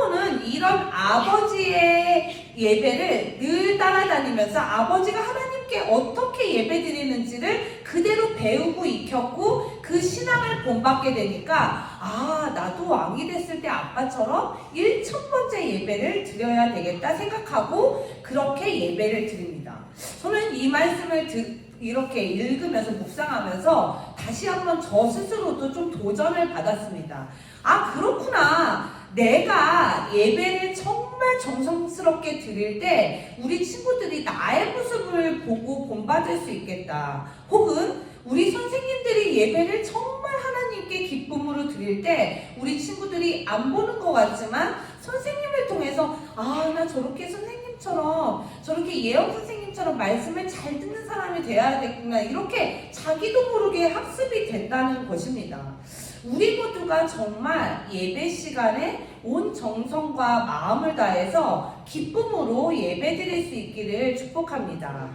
솔로몬은 이런 아버지의 예배를 늘 따라다니면서 아버지가 하나님께 어떻게 예배 드리는지를 그대로 배우고 익혔고 그 신앙을 본받게 되니까 아 나도 왕이 됐을 때 아빠처럼 1천번째 예배를 드려야 되겠다 생각하고 그렇게 예배를 드립니다. 저는 이 말씀을 듣 이렇게 읽으면서 묵상하면서 다시 한번 저 스스로도 좀 도전을 받았습니다. 아, 그렇구나. 내가 예배를 정말 정성스럽게 드릴 때 우리 친구들이 나의 모습을 보고 본받을 수 있겠다. 혹은 우리 선생님들이 예배를 정말 하나님께 기쁨으로 드릴 때 우리 친구들이 안 보는 것 같지만 선생님을 통해서 아, 나 저렇게 선생님처럼 저렇게 예영 선생님처럼 말씀을 잘 듣는 사람이 돼야 되구나. 이렇게 자기도 모르게 학습이 된다는 것입니다. 우리 모두가 정말 예배 시간에 온 정성과 마음을 다해서 기쁨으로 예배 드릴 수 있기를 축복합니다.